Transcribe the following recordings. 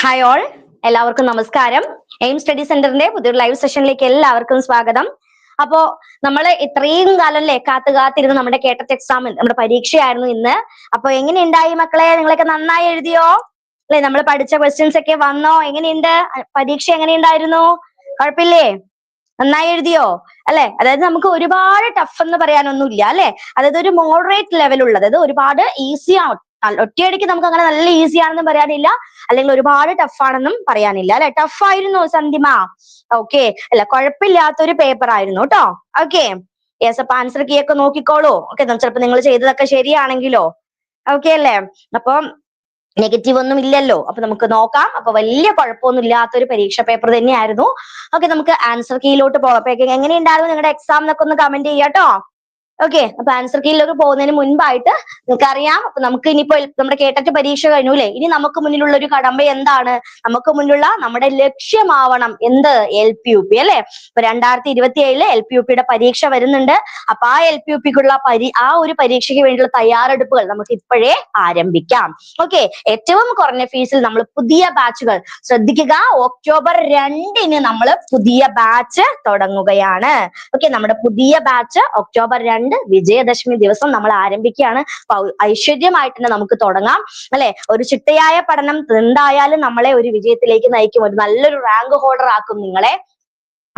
Hi all എല്ലാവർക്കും നമസ്കാരം. Aim study സെന്ററിന്റെ പുതിയൊരു ലൈവ് സെഷനിലേക്ക് എല്ലാവർക്കും സ്വാഗതം. അപ്പോ നമ്മൾ ഇത്രയും കാലം അല്ലേ കാത്തു കാത്തിരുന്ന് നമ്മുടെ കേട്ടറ്റ് എക്സാം നമ്മുടെ പരീക്ഷയായിരുന്നു ഇന്ന്. അപ്പൊ എങ്ങനെയുണ്ടായി മക്കളെ? നിങ്ങളൊക്കെ നന്നായി എഴുതിയോ? അല്ലെ നമ്മൾ പഠിച്ച ക്വസ്റ്റ്യൻസ് ഒക്കെ വന്നോ? എങ്ങനെയുണ്ട്? പരീക്ഷ എങ്ങനെയുണ്ടായിരുന്നു? കുഴപ്പമില്ലേ? നന്നായി എഴുതിയോ? അല്ലെ അതായത് നമുക്ക് ഒരുപാട് ടഫ് എന്ന് പറയാനൊന്നുമില്ല അല്ലെ? അതായത് ഒരു മോഡറേറ്റ് ലെവൽ ഉള്ളത് അതായത് ഒരുപാട് ഈസി ഒറ്റയടിക്ക് നമുക്ക് അങ്ങനെ നല്ല ഈസി ആണെന്നും പറയാനില്ല. അല്ലെങ്കിൽ ഒരുപാട് ടഫ് ആണെന്നും പറയാനില്ല. അല്ലെ? ടഫ് ആയിരുന്നു സന്ധിമ. ഓക്കെ അല്ല കുഴപ്പമില്ലാത്തൊരു പേപ്പർ ആയിരുന്നു കേട്ടോ ഓക്കെ യെസ് അപ്പൊ ആൻസർ കീ ഒക്കെ നോക്കിക്കോളൂ. ഓക്കെ ചിലപ്പോ നിങ്ങൾ ചെയ്തതൊക്കെ ശരിയാണെങ്കിലോ? ഓക്കെ അല്ലേ? അപ്പം നെഗറ്റീവ് ഒന്നും ഇല്ലല്ലോ. അപ്പൊ നമുക്ക് നോക്കാം. അപ്പൊ വലിയ കുഴപ്പമൊന്നും ഇല്ലാത്തൊരു പരീക്ഷ പേപ്പർ തന്നെയായിരുന്നു. ഓക്കെ നമുക്ക് ആൻസർ കീയിലോട്ട് പോകാം അപ്പൊ എങ്ങനെയുണ്ടായിരുന്നു നിങ്ങളുടെ എക്സാം എന്നൊക്കെ ഒന്ന് കമന്റ് ചെയ്യാട്ടോ ഓക്കെ അപ്പൊ ആൻസർ കീയിലൊക്കെ പോകുന്നതിന് മുൻപായിട്ട് നിങ്ങൾക്ക് അറിയാം അപ്പൊ നമുക്ക് ഇനിയിപ്പോ നമ്മുടെ കേട്ടറ്റ് പരീക്ഷ കഴിഞ്ഞു അല്ലെ ഇനി നമുക്ക് മുന്നിലുള്ള ഒരു കടമ്പ എന്താണ്? നമുക്ക് മുന്നിലുള്ള നമ്മുടെ ലക്ഷ്യമാവണം എന്ത്? എൽ പി യു പി അല്ലെ? ഇപ്പൊ രണ്ടായിരത്തി ഇരുപത്തി ഏഴിൽ എൽ പി യു പിയുടെ പരീക്ഷ വരുന്നുണ്ട്. അപ്പൊ ആ എൽ പി യു പിക്കുള്ള പരി ആ ഒരു പരീക്ഷയ്ക്ക് വേണ്ടിയുള്ള തയ്യാറെടുപ്പുകൾ നമുക്ക് ഇപ്പോഴേ ആരംഭിക്കാം. ഓക്കെ ഏറ്റവും കുറഞ്ഞ ഫീസിൽ നമ്മൾ പുതിയ ബാച്ചുകൾ ശ്രദ്ധിക്കുക. ഒക്ടോബർ രണ്ടിന് നമ്മൾ പുതിയ ബാച്ച് തുടങ്ങുകയാണ്. ഓക്കെ നമ്മുടെ പുതിയ ബാച്ച് ഒക്ടോബർ രണ്ട് വിജയദശമി ദിവസം നമ്മൾ ആരംഭിക്കുകയാണ്. ഐശ്വര്യമായിട്ട് തന്നെ നമുക്ക് തുടങ്ങാം. അല്ലെ? ഒരു ചിട്ടയായ പഠനം എന്തായാലും നമ്മളെ ഒരു വിജയത്തിലേക്ക് നയിക്കും. ഒരു നല്ലൊരു റാങ്ക് ഹോൾഡർ ആക്കും നിങ്ങളെ.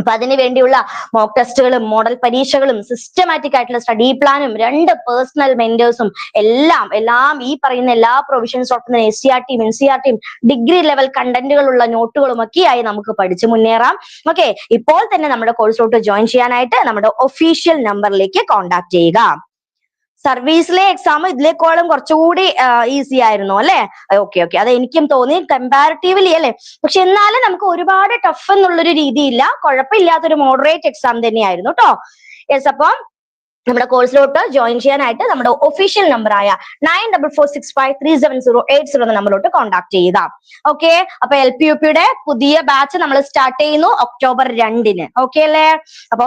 അപ്പൊ അതിന് വേണ്ടിയുള്ള മോക്ക് ടെസ്റ്റുകളും മോഡൽ പരീക്ഷകളും സിസ്റ്റമാറ്റിക് ആയിട്ടുള്ള സ്റ്റഡി പ്ലാനും രണ്ട് പേഴ്സണൽ മെന്റേഴ്സും എല്ലാം എല്ലാം ഈ പറയുന്ന എല്ലാ പ്രൊവിഷൻസോടൊപ്പം എസ് സി ആർ ടിയും എൻ സി ആർ ടിയും ഡിഗ്രി ലെവൽ കണ്ടന്റുകളുള്ള നോട്ടുകളും ഒക്കെയായി നമുക്ക് പഠിച്ചു മുന്നേറാം. ഓക്കെ ഇപ്പോൾ തന്നെ നമ്മുടെ കോഴ്സിലോട്ട് ജോയിൻ ചെയ്യാനായിട്ട് നമ്മുടെ ഒഫീഷ്യൽ നമ്പറിലേക്ക് കോൺടാക്ട് ചെയ്യുക. സർവീസിലെ എക്സാം ഇതിലേക്കോളം കുറച്ചുകൂടി ഈസി ആയിരുന്നു അല്ലെ? ഓക്കെ ഓക്കെ അത് എനിക്കും തോന്നി കമ്പാരിറ്റീവ്ലി അല്ലെ? പക്ഷെ എന്നാലും നമുക്ക് ഒരുപാട് ടഫ് എന്നുള്ളൊരു രീതിയില്ല. കുഴപ്പമില്ലാത്തൊരു മോഡറേറ്റ് എക്സാം തന്നെയായിരുന്നു കേട്ടോ യെസ് അപ്പം നമ്മുടെ കോഴ്സിലോട്ട് ജോയിൻ ചെയ്യാനായിട്ട് നമ്മുടെ ഒഫീഷ്യൽ നമ്പറായ nine double four six five three seven zero eight zero എന്ന നമ്പറിലോട്ട് കോൺടാക്ട് ചെയ്യുക. ഓക്കെ അപ്പൊ എൽ പി യു പിയുടെ പുതിയ ബാച്ച് നമ്മൾ സ്റ്റാർട്ട് ചെയ്യുന്നു ഒക്ടോബർ രണ്ടിന്. ഓക്കെ അല്ലേ? അപ്പൊ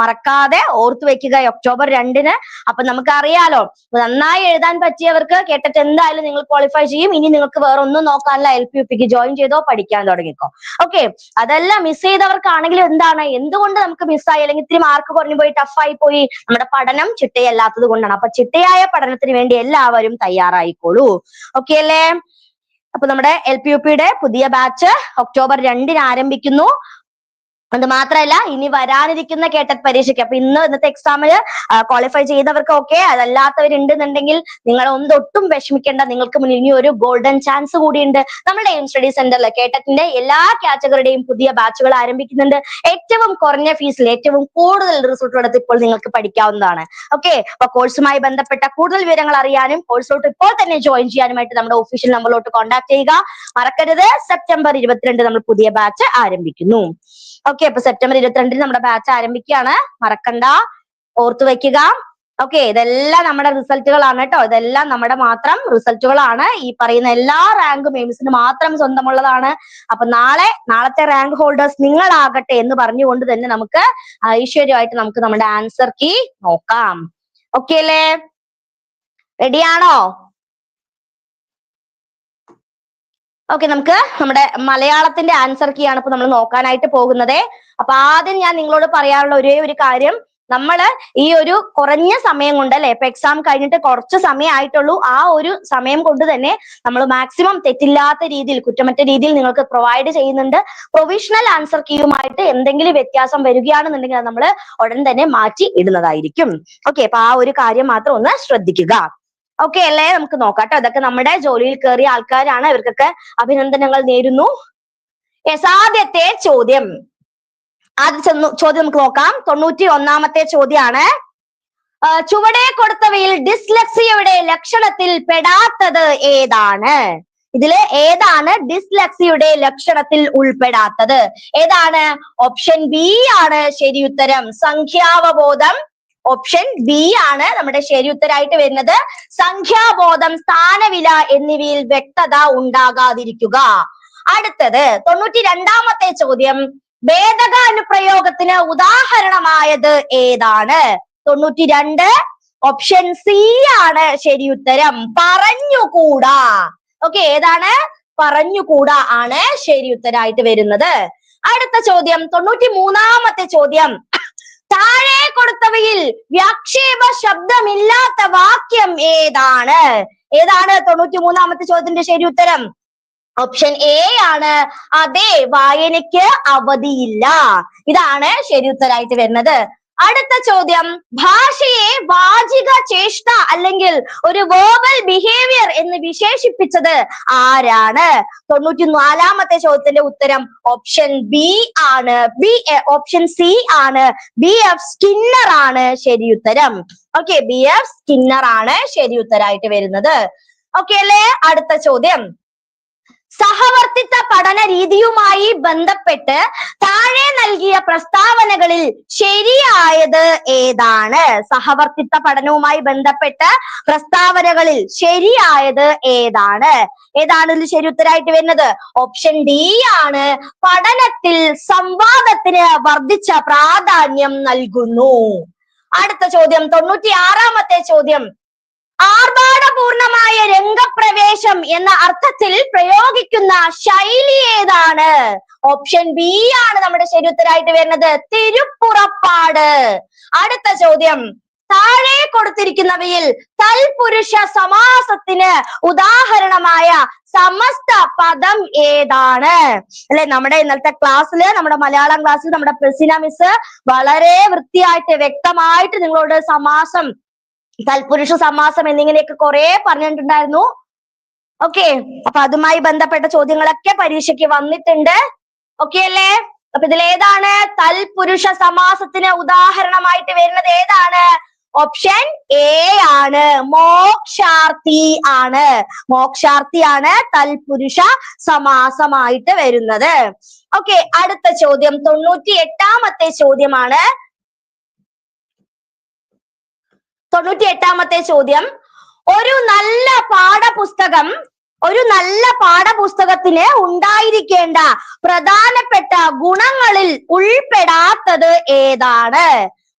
മറക്കാതെ ഓർത്തു വെക്കുക ഒക്ടോബർ രണ്ടിന്. അപ്പൊ നമുക്ക് അറിയാലോ നന്നായി എഴുതാൻ പറ്റിയവർക്ക് കേട്ടിട്ട് എന്തായാലും നിങ്ങൾ ക്വാളിഫൈ ചെയ്യും. ഇനി നിങ്ങൾക്ക് വേറെ ഒന്നും നോക്കാനല്ല എൽ പി യു പിക്ക് ജോയിൻ ചെയ്തോ പഠിക്കാൻ തുടങ്ങിക്കോ. ഓക്കെ അതെല്ലാം മിസ് ചെയ്തവർക്കാണെങ്കിലും എന്താണ്? എന്തുകൊണ്ട് നമുക്ക് മിസ്സായി അല്ലെങ്കിൽ ഇത്തിരി മാർക്ക് കുറഞ്ഞു പോയി ടഫായി പോയി? നമ്മുടെ പഠനം ചിട്ടയല്ലാത്തത് കൊണ്ടാണ്. അപ്പൊ ചിട്ടയായ പഠനത്തിന് വേണ്ടി എല്ലാവരും തയ്യാറായിക്കോളൂ. ഓക്കെ അല്ലേ? അപ്പൊ നമ്മുടെ എൽ പി യു പിയുടെ പുതിയ ബാച്ച് ഒക്ടോബർ രണ്ടിന് ആരംഭിക്കുന്നു. അത് മാത്രമല്ല ഇനി വരാനിരിക്കുന്ന കേട്ടറ്റ് പരീക്ഷയ്ക്ക്. അപ്പൊ ഇന്ന് ഇന്നത്തെ എക്സാമിന് ക്വാളിഫൈ ചെയ്തവർക്ക് ഓക്കെ അതല്ലാത്തവരുണ്ടെന്നുണ്ടെങ്കിൽ നിങ്ങൾ ഒന്നും വിഷമിക്കേണ്ട. നിങ്ങൾക്ക് മുന്നിൽ ഇനി ഒരു ഗോൾഡൻ ചാൻസ് കൂടിയുണ്ട്. നമ്മുടെ എയിം സ്റ്റഡി സെന്ററിൽ കേട്ടറ്റിന്റെ എല്ലാ കാറ്റഗറിയുടെയും പുതിയ ബാച്ചുകൾ ആരംഭിക്കുന്നുണ്ട്. ഏറ്റവും കുറഞ്ഞ ഫീസിൽ ഏറ്റവും കൂടുതൽ റിസൾട്ട് എടുത്ത് ഇപ്പോൾ നിങ്ങൾക്ക് പഠിക്കാവുന്നതാണ്. ഓക്കെ അപ്പൊ കോഴ്സുമായി ബന്ധപ്പെട്ട കൂടുതൽ വിവരങ്ങൾ അറിയാനും കോഴ്സിലോട്ട് ഇപ്പോൾ തന്നെ ജോയിൻ ചെയ്യാനുമായിട്ട് നമ്മുടെ ഒഫീഷ്യൽ നമ്പറിലോട്ട് കോൺടാക്ട് ചെയ്യുക. മറക്കരുത്. സെപ്റ്റംബർ ഇരുപത്തിരണ്ട് നമ്മൾ പുതിയ ബാച്ച് ആരംഭിക്കുന്നു. ഓക്കെ അപ്പൊ സെപ്റ്റംബർ ഇരുപത്തിരണ്ടിന് നമ്മുടെ ബാച്ച് ആരംഭിക്കുകയാണ്. മറക്കണ്ട. ഓർത്തു വെക്കുക. ഓക്കെ ഇതെല്ലാം നമ്മുടെ റിസൾട്ടുകളാണ് കേട്ടോ. ഇതെല്ലാം നമ്മുടെ മാത്രം റിസൾട്ടുകളാണ് ഈ പറയുന്ന എല്ലാ റാങ്കും എയിംസിന് മാത്രം സ്വന്തമുള്ളതാണ്. അപ്പൊ നാളെ നാളത്തെ റാങ്ക് ഹോൾഡേഴ്സ് നിങ്ങളാകട്ടെ എന്ന് പറഞ്ഞുകൊണ്ട് തന്നെ നമുക്ക് ഐശ്വര്യമായിട്ട് നമുക്ക് നമ്മുടെ ആൻസർ കീ നോക്കാം. ഓക്കെ അല്ലേ? റെഡിയാണോ ഓക്കെ നമുക്ക് നമ്മുടെ മലയാളത്തിന്റെ ആൻസർ കീ ആണ് ഇപ്പൊ നമ്മൾ നോക്കാനായിട്ട് പോകുന്നത്. അപ്പൊ ആദ്യം ഞാൻ നിങ്ങളോട് പറയാനുള്ള ഒരേ ഒരു കാര്യം നമ്മൾ ഈ ഒരു കുറഞ്ഞ സമയം കൊണ്ട് അല്ലെ ഇപ്പൊ എക്സാം കഴിഞ്ഞിട്ട് കുറച്ച് സമയം ആയിട്ടുള്ളൂ ആ ഒരു സമയം കൊണ്ട് തന്നെ നമ്മൾ മാക്സിമം തെറ്റില്ലാത്ത രീതിയിൽ കുറ്റമറ്റ രീതിയിൽ നിങ്ങൾക്ക് പ്രൊവൈഡ് ചെയ്യുന്നുണ്ട്. പ്രൊവിഷണൽ ആൻസർ കീയുമായിട്ട് എന്തെങ്കിലും വ്യത്യാസം വരികയാണെന്നുണ്ടെങ്കിൽ നമ്മൾ ഉടൻ തന്നെ മാറ്റി ഇടുന്നതായിരിക്കും. ഓക്കെ അപ്പൊ ആ ഒരു കാര്യം മാത്രം ഒന്ന് ശ്രദ്ധിക്കുക. ഓക്കെ അല്ലേ നമുക്ക് നോക്കാം കേട്ടോ ഇതൊക്കെ നമ്മുടെ ജോലിയിൽ കയറിയ ആൾക്കാരാണ്. ഇവർക്കൊക്കെ അഭിനന്ദനങ്ങൾ നേരുന്നു. യെസ് ആദ്യത്തെ ചോദ്യം ആദ്യത്തെ ചോദ്യം നമുക്ക് നോക്കാം. തൊണ്ണൂറ്റി ഒന്നാമത്തെ ചോദ്യമാണ് ചുവടെ കൊടുത്തവയിൽ ഡിസ്ലക്സിയയുടെ ലക്ഷണത്തിൽ പെടാത്തത് ഏതാണ്? ഇതിൽ ഏതാണ് ഡിസ്ലക്സിയുടെ ലക്ഷണത്തിൽ ഉൾപ്പെടാത്തത്? ഏതാണ്? ഓപ്ഷൻ ബി ആണ് ശരി ഉത്തരം. സംഖ്യാവബോധം ഓപ്ഷൻ ബി ആണ് നമ്മുടെ ശരി ഉത്തരായിട്ട് വരുന്നത്. സംഖ്യാബോധം സ്ഥാനവില എന്നിവയിൽ വ്യക്തത ഉണ്ടാകാതിരിക്കുക. അടുത്തത് തൊണ്ണൂറ്റി രണ്ടാമത്തെ ചോദ്യം. ഭേദക അനുപ്രയോഗത്തിന് ഉദാഹരണമായത് ഏതാണ്? തൊണ്ണൂറ്റി രണ്ട് ഓപ്ഷൻ സി ആണ് ശരി ഉത്തരം. പറഞ്ഞുകൂടാ. ഓക്കെ ഏതാണ്? പറഞ്ഞുകൂടാ ആണ് ശരി ഉത്തരായിട്ട് വരുന്നത്. അടുത്ത ചോദ്യം തൊണ്ണൂറ്റി മൂന്നാമത്തെ ചോദ്യം. താഴെ കൊടുത്തവയിൽ വ്യാക്ഷേപ ശബ്ദമില്ലാത്ത വാക്യം ഏതാണ്? ഏതാണ് തൊണ്ണൂറ്റി മൂന്നാമത്തെ ചോദ്യത്തിന്റെ ശരി ഉത്തരം? ഓപ്ഷൻ എ ആണ്. അതെ വായനയ്ക്ക് അവധിയില്ല. ഇതാണ് ശരി ഉത്തരായിട്ട് വരുന്നത്. അടുത്ത ചോദ്യം. ഭാഷയെ വാചിക ചേഷ്ട അല്ലെങ്കിൽ ഒരു വേർബൽ ബിഹേവിയർ എന്ന് വിശേഷിപ്പിച്ചത് ആരാണ്? തൊണ്ണൂറ്റി നാലാമത്തെ ചോദ്യത്തിന്റെ ഉത്തരം ഓപ്ഷൻ ബി ആണ്. ബി ഓപ്ഷൻ സി ആണ്. ബി എഫ് സ്കിന്നർ ആണ് ശരി ഉത്തരം. ഓക്കെ ബി സ്കിന്നർ ആണ് ശരി ഉത്തരായിട്ട് വരുന്നത്. ഓക്കെ അല്ലേ? അടുത്ത ചോദ്യം. സഹവർത്തിത്വ പഠന രീതിയുമായി ബന്ധപ്പെട്ട് താഴെ നൽകിയ പ്രസ്താവനകളിൽ ശരിയായത് ഏതാണ്? സഹവർത്തിത്വ പഠനവുമായി ബന്ധപ്പെട്ട് പ്രസ്താവനകളിൽ ശരിയായത് ഏതാണ്? ഏതാണ് ഇതിൽ ശരി ഉത്തരായിട്ട് വരുന്നത്? ഓപ്ഷൻ ഡി ആണ്. പഠനത്തിൽ സംവാദത്തിന് വർദ്ധിച്ച പ്രാധാന്യം നൽകുന്നു. അടുത്ത ചോദ്യം തൊണ്ണൂറ്റി ആറാമത്തെ ചോദ്യം. ആർഭാടപൂർണമായ രംഗപ്രവേശം എന്ന അർത്ഥത്തിൽ പ്രയോഗിക്കുന്ന ശൈലി ഏതാണ്? ഓപ്ഷൻ ബി ആണ് നമ്മുടെ ശരി ഉത്തരായിട്ട് വരുന്നത്. തിരുപ്പുറപ്പാട്. അടുത്ത ചോദ്യം. താഴെ കൊടുത്തിരിക്കുന്നവയിൽ തൽപുരുഷ സമാസത്തിന് ഉദാഹരണമായ സമസ്ത പദം ഏതാണ്? അല്ലെ നമ്മുടെ ഇന്നലത്തെ ക്ലാസ്സിൽ നമ്മുടെ മലയാളം ക്ലാസ്സിൽ നമ്മുടെ പ്രസിന മിസ് വളരെ വൃത്തിയായിട്ട് വ്യക്തമായിട്ട് നിങ്ങളോട് സമാസം തൽപുരുഷ സമാസം എന്നിങ്ങനെയൊക്കെ കുറെ പറഞ്ഞിട്ടുണ്ടായിരുന്നു. ഓക്കെ അപ്പൊ അതുമായി ബന്ധപ്പെട്ട ചോദ്യങ്ങളൊക്കെ പരീക്ഷയ്ക്ക് വന്നിട്ടുണ്ട്. ഓക്കെ അല്ലേ? അപ്പൊ ഇതിൽ ഏതാണ്? തൽപുരുഷ സമാസത്തിന് ഉദാഹരണമായിട്ട് വരുന്നത് ഏതാണ്? ഓപ്ഷൻ എ ആണ്. മോക്ഷാർത്ഥി ആണ്. മോക്ഷാർത്ഥിയാണ് തൽപുരുഷ സമാസമായിട്ട് വരുന്നത്. ഓക്കെ അടുത്ത ചോദ്യം. തൊണ്ണൂറ്റി എട്ടാമത്തെ ചോദ്യമാണ്. തൊണ്ണൂറ്റി എട്ടാമത്തെ ചോദ്യം. ഒരു നല്ല പാഠപുസ്തകം ഒരു നല്ല പാഠപുസ്തകത്തിന് ഉണ്ടായിരിക്കേണ്ട പ്രധാനപ്പെട്ട ഗുണങ്ങളിൽ ഉൾപ്പെടാത്തത് ഏതാണ്?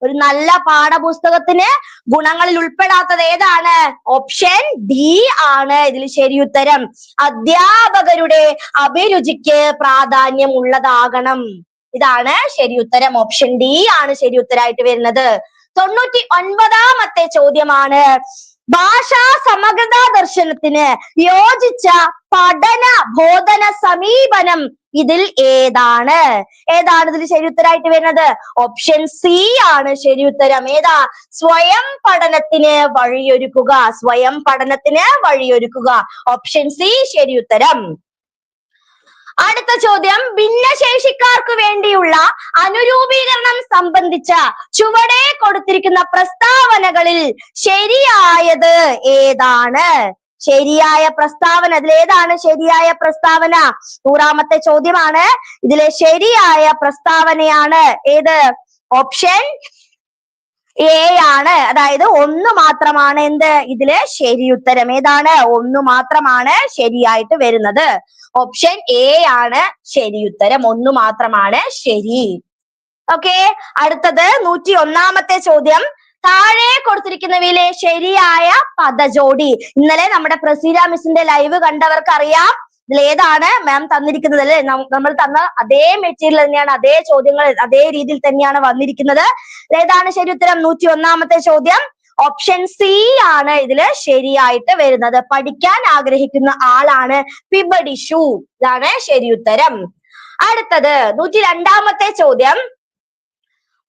ഒരു നല്ല പാഠപുസ്തകത്തിന് ഗുണങ്ങളിൽ ഉൾപ്പെടാത്തത് ഏതാണ്? ഓപ്ഷൻ ഡി ആണ്. ഇതിൽ ശരി ഉത്തരം. അധ്യാപകരുടെ അഭിരുചിക്ക് പ്രാധാന്യം ഉള്ളതാകണം. ഇതാണ് ശരി ഉത്തരം. ഓപ്ഷൻ ഡി ആണ് ശരി ഉത്തരായിട്ട് വരുന്നത്. തൊണ്ണൂറ്റി ഒൻപതാമത്തെ ചോദ്യമാണ്. ഭാഷാ സമഗ്രതാ ദർശനത്തിന് യോജിച്ച പഠന ബോധന സമീപനം ഇതിൽ ഏതാണ്? ഏതാണ് ഇതിൽ ശരി ഉത്തരമായിട്ട് വരുന്നത്? ഓപ്ഷൻ സി ആണ് ശരി ഉത്തരം ഏതാ? സ്വയം പഠനത്തിന് വഴിയൊരുക്കുക. സ്വയം പഠനത്തിന് വഴിയൊരുക്കുക. ഓപ്ഷൻ സി ശരി ഉത്തരം അടുത്ത ചോദ്യം. ഭിന്നശേഷിക്കാർക്ക് വേണ്ടിയുള്ള അനുരൂപീകരണം സംബന്ധിച്ച ചുവടെ കൊടുത്തിരിക്കുന്ന പ്രസ്താവനകളിൽ ശരിയായത് ഏതാണ്? ശരിയായ പ്രസ്താവന ഇതിലേതാണ് ശരിയായ പ്രസ്താവന? നൂറാമത്തെ ചോദ്യമാണ്. ഇതിലെ ശരിയായ പ്രസ്താവനയാണ് ഏത്? ഓപ്ഷൻ എ ആണ്. അതായത് ഒന്ന് മാത്രമാണ് എന്ത്? ഇതിൽ ശരിയുത്തരം ഏതാണ്? ഒന്ന് മാത്രമാണ് ശരിയായിട്ട് വരുന്നത്. ഓപ്ഷൻ എ ആണ് ശരി ഉത്തരം. ഒന്ന് മാത്രമാണ് ശരി. ഓക്കെ അടുത്തത് നൂറ്റി ഒന്നാമത്തെ ചോദ്യം. താഴെ കൊടുത്തിരിക്കുന്നവയിലെ ശരിയായ പദജോടി ഇന്നലെ നമ്മുടെ പ്രസീര മിസ്സിന്റെ ലൈവ് കണ്ടവർക്ക് അറിയാം ഇതിൽ ഏതാണ് മാം തന്നിരിക്കുന്നത് അല്ലെ? നമ്മൾ തന്ന അതേ മെറ്റീരിയൽ തന്നെയാണ് അതേ ചോദ്യങ്ങൾ അതേ രീതിയിൽ തന്നെയാണ് വന്നിരിക്കുന്നത്. ഏതാണ് ശരി ഉത്തരം? നൂറ്റി ഒന്നാമത്തെ ചോദ്യം. ഓപ്ഷൻ സി ആണ് ഇതിൽ ശരിയായിട്ട് വരുന്നത്. പഠിക്കാൻ ആഗ്രഹിക്കുന്ന ആളാണ് പിബഡിഷു ഇതാണ് ശരി ഉത്തരം. അടുത്തത് നൂറ്റി രണ്ടാമത്തെ ചോദ്യം.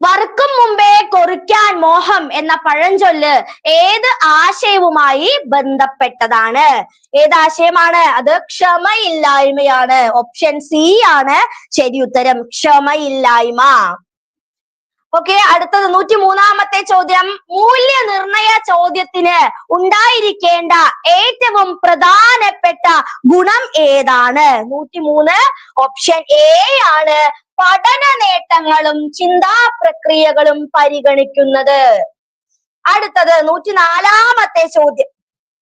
വറുക്കും മുമ്പേ കൊറിക്കാൻ മോഹം എന്ന പഴഞ്ചൊല്ല് ഏത് ആശയവുമായി ബന്ധപ്പെട്ടതാണ്? ഏത് ആശയമാണ്? അത് ക്ഷമയില്ലായ്മയാണ്. ഓപ്ഷൻ സി ആണ് ശരി ഉത്തരം. ക്ഷമയില്ലായ്മ. ഓക്കെ അടുത്തത് നൂറ്റി മൂന്നാമത്തെ ചോദ്യം. മൂല്യനിർണയ ചോദ്യത്തിന് ഉണ്ടായിരിക്കേണ്ട ഏറ്റവും പ്രധാനപ്പെട്ട ഗുണം ഏതാണ്? നൂറ്റി മൂന്ന് ഓപ്ഷൻ എ ആണ് പഠന നേട്ടങ്ങളും ചിന്താ പ്രക്രിയകളും പരിഗണിക്കുന്നത്. അടുത്തത് നൂറ്റി നാലാമത്തെ ചോദ്യം.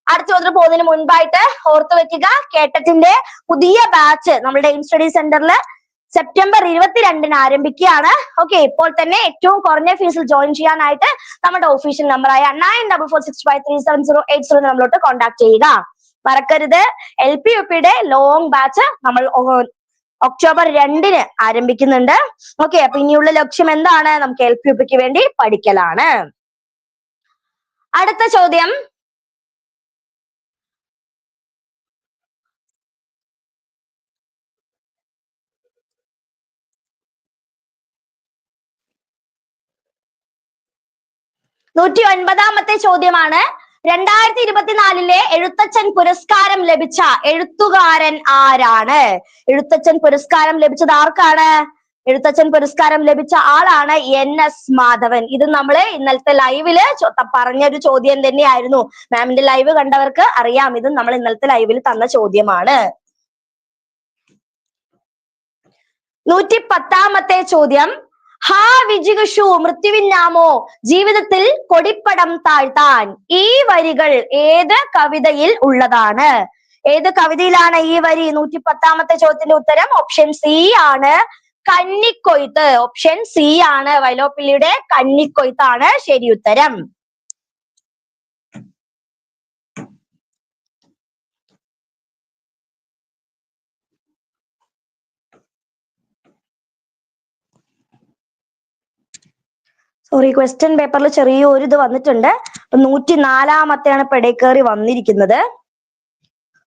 അടുത്ത ചോദ്യം പോകുന്നതിന് മുൻപായിട്ട് ഓർത്തു വെക്കുക കേട്ടത്തിന്റെ പുതിയ ബാച്ച് നമ്മുടെ എയിം സ്റ്റഡി സെന്ററിൽ സെപ്റ്റംബർ ഇരുപത്തിരണ്ടിന് ആരംഭിക്കുകയാണ്. ഓക്കെ ഇപ്പോൾ തന്നെ ഏറ്റവും കുറഞ്ഞ ഫീസിൽ ജോയിൻ ചെയ്യാനായിട്ട് നമ്മുടെ ഒഫീഷ്യൽ നമ്പറായ nine double four six five three seven zero eight zero നമ്മളിലോട്ട് contact ചെയ്യുക. മറക്കരുത്. എൽ പി യു പിയുടെ ലോങ് ബാച്ച് നമ്മൾ ഒക്ടോബർ രണ്ടിന് ആരംഭിക്കുന്നുണ്ട്. ഓക്കെ അപ്പൊ ഇനിയുള്ള ലക്ഷ്യം എന്താണ്? നമുക്ക് എൽ പി യു പിക്ക് വേണ്ടി പഠിക്കലാണ്. അടുത്ത ചോദ്യം. നൂറ്റി ഒൻപതാമത്തെ ചോദ്യമാണ്. രണ്ടായിരത്തി ഇരുപത്തിനാലിലെ എഴുത്തച്ഛൻ പുരസ്കാരം ലഭിച്ച എഴുത്തുകാരൻ ആരാണ്? എഴുത്തച്ഛൻ പുരസ്കാരം ലഭിച്ചത് ആർക്കാണ്? എഴുത്തച്ഛൻ പുരസ്കാരം ലഭിച്ച ആളാണ് എൻ എസ് മാധവൻ. ഇത് നമ്മൾ ഇന്നലത്തെ ലൈവിൽ പറഞ്ഞൊരു ചോദ്യം തന്നെയായിരുന്നു. മാമിന്റെ ലൈവ് കണ്ടവർക്ക് അറിയാം. ഇത് നമ്മൾ ഇന്നലത്തെ ലൈവിൽ തന്ന ചോദ്യമാണ്. നൂറ്റി പത്താമത്തെ ചോദ്യം. ഹാ വിജിഗുഷു മൃത്യുവിന്നാമോ ജീവിതത്തിൽ കൊടിപ്പടം താഴ്ത്താൻ ഈ വരികൾ ഏത് കവിതയിൽ ഉള്ളതാണ്? ഏത് കവിതയിലാണ് ഈ വരി? നൂറ്റി പത്താമത്തെ ചോദ്യത്തിന്റെ ഉത്തരം ഓപ്ഷൻ സി ആണ്. കന്നിക്കൊയ്ത്ത്. ഓപ്ഷൻ സി ആണ്. വൈലോപ്പിള്ളിയുടെ കന്നിക്കൊയ്ത്താണ് ശരി ഉത്തരം സോറി ക്വസ്റ്റ്യൻ പേപ്പറിൽ ചെറിയൊരു ഇത് വന്നിട്ടുണ്ട്. നൂറ്റി നാലാമത്തെയാണ് പെടേക്കേറി വന്നിരിക്കുന്നത്.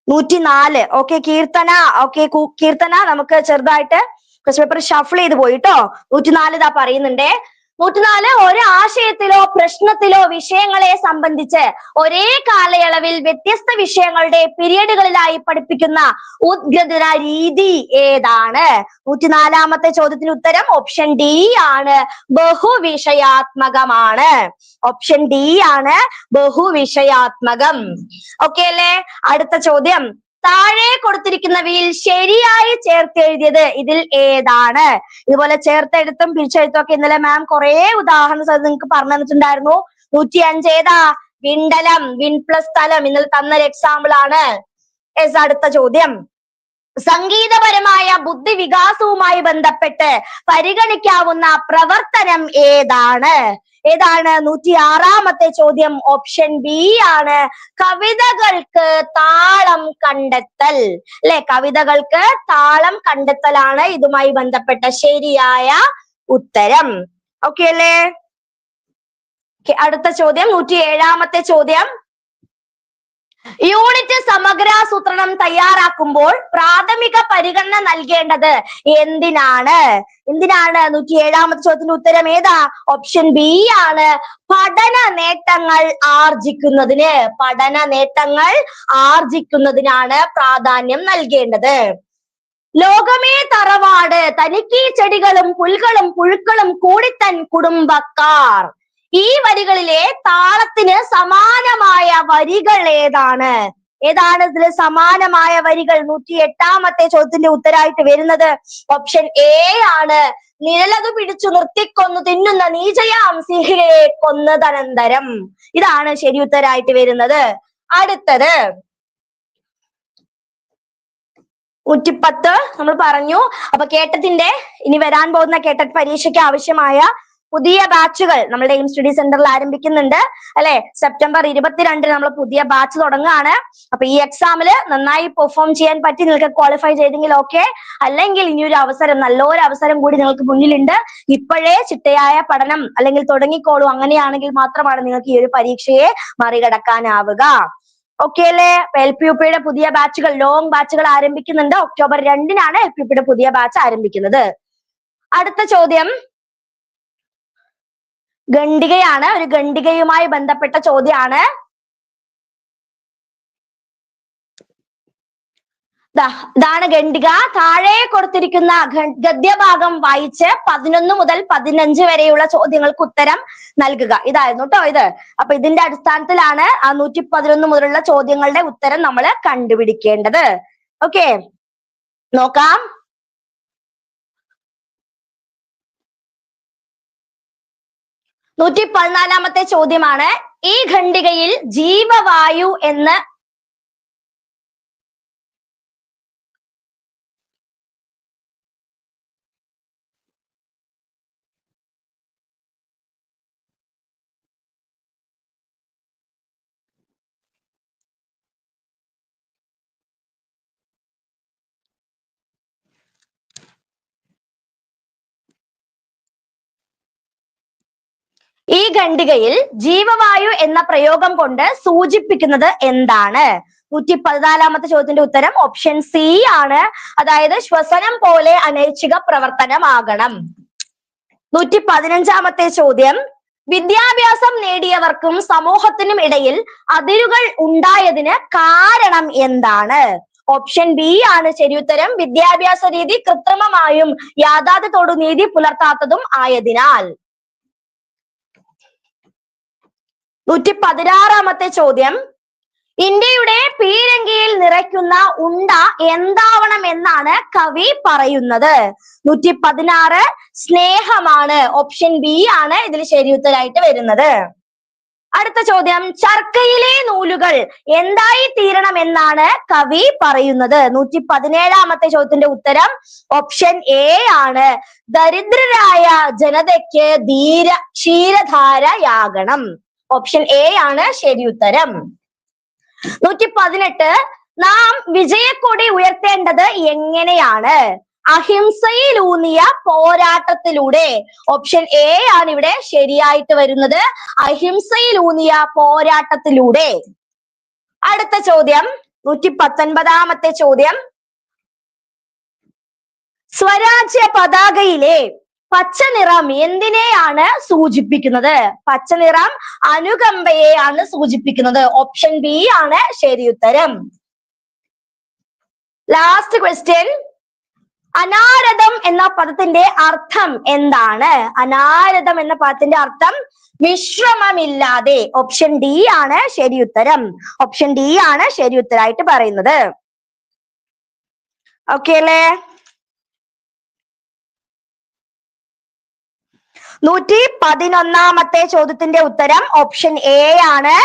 നൂറ്റി നാല് ഓക്കെ കീർത്തന ഓക്കെ കീർത്തന. നമുക്ക് ചെറുതായിട്ട് ക്വസ്റ്റ്യൻ പേപ്പർ ഷഫിൾ ചെയ്ത് പോയിട്ടോ. നൂറ്റി നാല് ഇതാ പറയുന്നുണ്ടേ. നൂറ്റിനാല് ഒരു ആശയത്തിലോ പ്രശ്നത്തിലോ വിഷയങ്ങളെ സംബന്ധിച്ച് ഒരേ കാലയളവിൽ വ്യത്യസ്ത വിഷയങ്ങളുടെ പീരീഡുകളിലായി പഠിപ്പിക്കുന്ന ഉദ്ഗ്രഥന രീതി ഏതാണ്? നൂറ്റിനാലാമത്തെ ചോദ്യത്തിന് ഉത്തരം ഓപ്ഷൻ ഡി ആണ്. ബഹുവിഷയാത്മകമാണ്. ഓപ്ഷൻ ഡി ആണ് ബഹുവിഷയാത്മകം. ഓക്കെ അല്ലേ? അടുത്ത ചോദ്യം. താഴെ കൊടുത്തിരിക്കുന്നവയിൽ ശരിയായി ചേർത്തെഴുതിയത് ഇതിൽ ഏതാണ്? ഇതുപോലെ ചേർത്തെഴുത്തും പിരിച്ചെഴുത്തും ഒക്കെ ഇന്നലെ മാം കുറെ ഉദാഹരണം നിങ്ങൾക്ക് പറഞ്ഞു തന്നിട്ടുണ്ടായിരുന്നു. നൂറ്റി അഞ്ച് ഏതാ? വിണ്ടലം വിൻ പ്ലസ് സ്ഥലം ഇന്നലെ തന്നൊരു എക്സാമ്പിൾ ആണ്. എസ് അടുത്ത ചോദ്യം. സംഗീതപരമായ ബുദ്ധി വികാസവുമായി ബന്ധപ്പെട്ട് പരിഗണിക്കാവുന്ന പ്രവർത്തനം ഏതാണ്? ഏതാണ് നൂറ്റി ആറാമത്തെ ചോദ്യം? ഓപ്ഷൻ ബി ആണ്. കവിതകൾക്ക് താളം കണ്ടെത്തൽ. അല്ലെ? കവിതകൾക്ക് താളം കണ്ടെത്തലാണ് ഇതുമായി ബന്ധപ്പെട്ട ശരിയായ ഉത്തരം. ഓക്കെ അല്ലേ? അടുത്ത ചോദ്യം. നൂറ്റി ഏഴാമത്തെ ചോദ്യം. യൂണിറ്റ് സമഗ്രാസൂത്രണം തയ്യാറാക്കുമ്പോൾ പ്രാഥമിക പരിഗണന നൽകേണ്ടത് എന്തിനാണ്? എന്തിനാണ്? നൂറ്റി ഏഴാമത്തെ ചോദ്യത്തിന്റെ ഉത്തരം ഏതാ? ഓപ്ഷൻ ബി ആണ്. പഠന നേട്ടങ്ങൾ ആർജിക്കുന്നതിന് പഠന നേട്ടങ്ങൾ ആർജിക്കുന്നതിനാണ് പ്രാധാന്യം നൽകേണ്ടത്. ലോകമേ തറവാട് തനിക്ക് ചെടികളും പുൽകളും പുഴുക്കളും കൂടിത്തൻ കുടുംബക്കാർ. ഈ വരികളിലെ താളത്തിന് സമാനമായ വരികൾ ഏതാണ്? ഏതാണ് ഇതിൽ സമാനമായ വരികൾ? നൂറ്റി എട്ടാമത്തെ ചോദ്യത്തിന്റെ ഉത്തരായിട്ട് വരുന്നത് ഓപ്ഷൻ എ ആണ്. നിഴലത് പിടിച്ചു നിർത്തിക്കൊന്നു തിന്നുന്ന നീചയാം സിഹിയെ കൊന്നതനന്തരം. ഇതാണ് ശരി ഉത്തരായിട്ട് വരുന്നത്. അടുത്തത്. നൂറ്റിപ്പത്ത് നമ്മൾ പറഞ്ഞു. അപ്പൊ കേട്ടത്തിന്റെ ഇനി വരാൻ പോകുന്ന കേട്ട പരീക്ഷയ്ക്ക് ആവശ്യമായ പുതിയ ബാച്ചുകൾ നമ്മുടെ എയിം സ്റ്റഡി സെന്ററിൽ ആരംഭിക്കുന്നുണ്ട്. അല്ലെ? സെപ്റ്റംബർ ഇരുപത്തിരണ്ടിന് നമ്മൾ പുതിയ ബാച്ച് തുടങ്ങുകയാണ്. അപ്പൊ ഈ എക്സാമിൽ നന്നായി പെർഫോം ചെയ്യാൻ പറ്റി നിങ്ങൾക്ക് ക്വാളിഫൈ ചെയ്തെങ്കിൽ ഓക്കെ. അല്ലെങ്കിൽ ഇനി ഒരു അവസരം നല്ലൊരു അവസരം കൂടി നിങ്ങൾക്ക് മുന്നിലുണ്ട്. ഇപ്പോഴേ ചിട്ടയായ പഠനം അല്ലെങ്കിൽ തുടങ്ങിക്കോളൂ. അങ്ങനെയാണെങ്കിൽ മാത്രമാണ് നിങ്ങൾക്ക് ഈ ഒരു പരീക്ഷയെ മറികടക്കാനാവുക. ഓക്കെ അല്ലേ? എൽ പി യു പിയുടെ പുതിയ ബാച്ചുകൾ ലോങ് ബാച്ചുകൾ ആരംഭിക്കുന്നുണ്ട്. ഒക്ടോബർ രണ്ടിനാണ് എൽ പി യു പിയുടെ പുതിയ ബാച്ച് ആരംഭിക്കുന്നത്. അടുത്ത ചോദ്യം. ഖണ്ഡികയാണ്. ഒരു ഖണ്ഡികയുമായി ബന്ധപ്പെട്ട ചോദ്യമാണ് ഇതാണ് ഖണ്ഡിക. താഴെ കൊടുത്തിരിക്കുന്ന ഗദ്യഭാഗം വായിച്ച് പതിനൊന്ന് മുതൽ പതിനഞ്ച് വരെയുള്ള ചോദ്യങ്ങൾക്ക് ഉത്തരം നൽകുക. ഇതായിരുന്നു കേട്ടോ ഇത്. അപ്പൊ ഇതിന്റെ അടിസ്ഥാനത്തിലാണ് ആ നൂറ്റി പതിനൊന്ന് മുതലുള്ള ചോദ്യങ്ങളുടെ ഉത്തരം നമ്മൾ കണ്ടുപിടിക്കേണ്ടത്. ഓക്കെ? നോക്കാം. നൂറ്റി പതിനാലാമത്തെ ചോദ്യമാണ് ഈ ഖണ്ഡികയിൽ ജീവവായു എന്ന് ഈ ഖണ്ഡികയിൽ ജീവവായു എന്ന പ്രയോഗം കൊണ്ട് സൂചിപ്പിക്കുന്നത് എന്താണ്? നൂറ്റി പതിനാലാമത്തെ ചോദ്യത്തിന്റെ ഉത്തരം ഓപ്ഷൻ സി ആണ്. അതായത് ശ്വസനം പോലെ അനൈച്ഛിക പ്രവർത്തനമാകണം. നൂറ്റി പതിനഞ്ചാമത്തെ ചോദ്യം. വിദ്യാഭ്യാസം നേടിയവർക്കും സമൂഹത്തിനും ഇടയിൽ അതിരുകൾ ഉണ്ടായതിന് കാരണം എന്താണ്? ഓപ്ഷൻ ബി ആണ് ശരിയുത്തരം വിദ്യാഭ്യാസ രീതി കൃത്രിമമായും യാഥാർത്ഥ്യത്തോടു നീതി പുലർത്താത്തതും ആയതിനാൽ. നൂറ്റി പതിനാറാമത്തെ ചോദ്യം. ഇന്ത്യയുടെ പീരങ്കിയിൽ നിറയ്ക്കുന്ന ഉണ്ട എന്താവണം എന്നാണ് കവി പറയുന്നത്. നൂറ്റി പതിനാറ് സ്നേഹമാണ്. ഓപ്ഷൻ ബി ആണ് ഇതിൽ ശരിയുത്തരായിട്ട് വരുന്നത്. അടുത്ത ചോദ്യം. ചർക്കയിലെ നൂലുകൾ എന്തായി തീരണം എന്നാണ് കവി പറയുന്നത്. നൂറ്റി പതിനേഴാമത്തെ ചോദ്യത്തിന്റെ ഉത്തരം ഓപ്ഷൻ എ ആണ്. ദരിദ്രരായ ജനതയ്ക്ക് ധീര ക്ഷീരധാരയാകണം. ഓപ്ഷൻ എ ആണ് ശരി ഉത്തരം. നൂറ്റി പതിനെട്ട് നാം വിജയക്കൊടി ഉയർത്തേണ്ടത് എങ്ങനെയാണ്? അഹിംസയിലൂന്നിയ പോരാട്ടത്തിലൂടെ. ഓപ്ഷൻ എ ആണ് ഇവിടെ ശരിയായിട്ട് വരുന്നത്. അഹിംസയിലൂന്നിയ പോരാട്ടത്തിലൂടെ. അടുത്ത ചോദ്യം നൂറ്റി പത്തൊൻപതാമത്തെ ചോദ്യം. സ്വരാജ്യ പതാകയിലെ പച്ച നിറം എന്തിനെയാണ് സൂചിപ്പിക്കുന്നത്? പച്ച നിറം അനുകമ്പയെയാണ് സൂചിപ്പിക്കുന്നത്. ഓപ്ഷൻ ബി ആണ് ശരി ഉത്തരം. ലാസ്റ്റ് ക്വസ്റ്റ്യൻ അനാരതം എന്ന പദത്തിന്റെ അർത്ഥം എന്താണ്? അനാരതം എന്ന പദത്തിന്റെ അർത്ഥം വിശ്രമമില്ലാതെ. ഓപ്ഷൻ ഡി ആണ് ശരി ഉത്തരം. ഓപ്ഷൻ ഡി ആണ് ശരി ഉത്തരായിട്ട് പറയുന്നത്. ഓക്കെ അല്ലേ? നൂറ്റി പതിനൊന്നാമത്തെ ചോദ്യത്തിന്റെ ഉത്തരം ഓപ്ഷൻ എ ആണ്.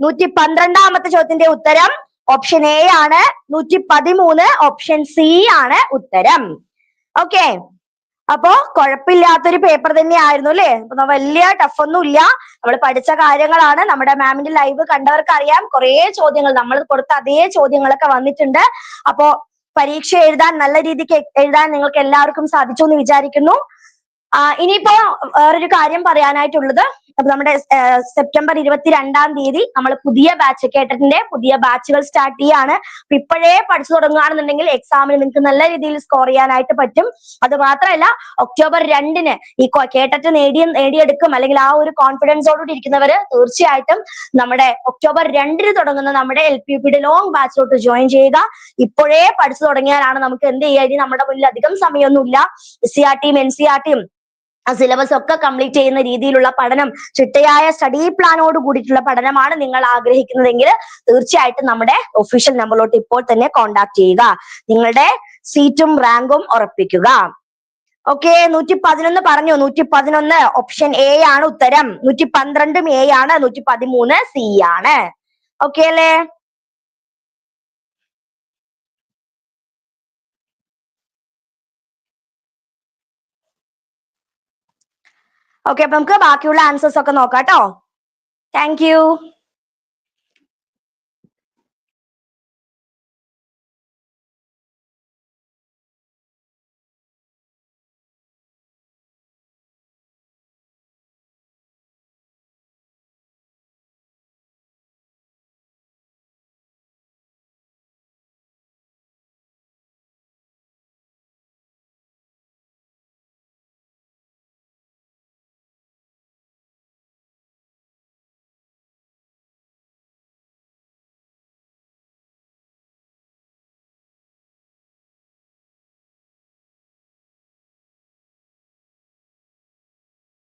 നൂറ്റി പന്ത്രണ്ടാമത്തെ ചോദ്യത്തിന്റെ ഉത്തരം ഓപ്ഷൻ എ ആണ്. നൂറ്റി പതിമൂന്ന് ഓപ്ഷൻ സി ആണ് ഉത്തരം. ഓക്കെ അപ്പോ കുഴപ്പമില്ലാത്തൊരു പേപ്പർ തന്നെയായിരുന്നു അല്ലേ? അപ്പൊ വലിയ ടഫ് ഒന്നും ഇല്ല. നമ്മൾ പഠിച്ച കാര്യങ്ങളാണ്. നമ്മുടെ മാമിന്റെ ലൈവ് കണ്ടവർക്ക് അറിയാം കുറെ ചോദ്യങ്ങൾ നമ്മൾ കൊടുത്ത അതേ ചോദ്യങ്ങളൊക്കെ വന്നിട്ടുണ്ട്. അപ്പോ പരീക്ഷ എഴുതാൻ നല്ല രീതിക്ക് എഴുതാൻ നിങ്ങൾക്ക് എല്ലാവർക്കും സാധിച്ചു എന്ന് വിചാരിക്കുന്നു. ഇനിയിപ്പോ വേറൊരു കാര്യം പറയാനായിട്ടുള്ളത്. നമ്മുടെ സെപ്റ്റംബർ ഇരുപത്തിരണ്ടാം തീയതി നമ്മൾ പുതിയ ബാച്ച് കേട്ടറ്റിന്റെ പുതിയ ബാച്ചുകൾ സ്റ്റാർട്ട് ചെയ്യാണ്. അപ്പൊ ഇപ്പോഴേ പഠിച്ചു തുടങ്ങുകയാണെന്നുണ്ടെങ്കിൽ എക്സാമിന് നിങ്ങൾക്ക് നല്ല രീതിയിൽ സ്കോർ ചെയ്യാനായിട്ട് പറ്റും. അത് മാത്രമല്ല ഒക്ടോബർ രണ്ടിന് ഈ കേട്ടറ്റ് നേടിയ നേടിയെടുക്കും. അല്ലെങ്കിൽ ആ ഒരു കോൺഫിഡൻസോടുകൂടി ഇരിക്കുന്നവര് തീർച്ചയായിട്ടും നമ്മുടെ ഒക്ടോബർ രണ്ടിന് തുടങ്ങുന്ന നമ്മുടെ എൽ പി പിയുടെ ലോങ് ബാച്ചിലോട്ട് ജോയിൻ ചെയ്യുക. ഇപ്പോഴേ പഠിച്ചു തുടങ്ങിയാലാണ് നമുക്ക് എന്ത് ചെയ്യാൻ നമ്മുടെ മുന്നിൽ അധികം സമയമൊന്നുമില്ല. സി ആർ ടിയും എൻ സി ആർ ടിയും സിലബസ് ഒക്കെ കംപ്ലീറ്റ് ചെയ്യുന്ന രീതിയിലുള്ള പഠനം ചിട്ടയായ സ്റ്റഡി പ്ലാനോട് കൂടിയിട്ടുള്ള പഠനമാണ് നിങ്ങൾ ആഗ്രഹിക്കുന്നതെങ്കിൽ തീർച്ചയായിട്ടും നമ്മുടെ ഒഫീഷ്യൽ നമ്പറിലോട്ട് ഇപ്പോൾ തന്നെ കോണ്ടാക്ട് ചെയ്യുക. നിങ്ങളുടെ സീറ്റും റാങ്കും ഉറപ്പിക്കുക. ഓക്കെ നൂറ്റി പതിനൊന്ന് പറഞ്ഞു. നൂറ്റി പതിനൊന്ന് ഓപ്ഷൻ എ ആണ് ഉത്തരം. നൂറ്റി പന്ത്രണ്ടും എ ആണ്. നൂറ്റി പതിമൂന്ന് സി ആണ്. ഓക്കെ അല്ലേ? ഓക്കെ അപ്പൊ നമുക്ക് ബാക്കിയുള്ള ആൻസേഴ്സ് ഒക്കെ നോക്കാം കേട്ടോ. താങ്ക്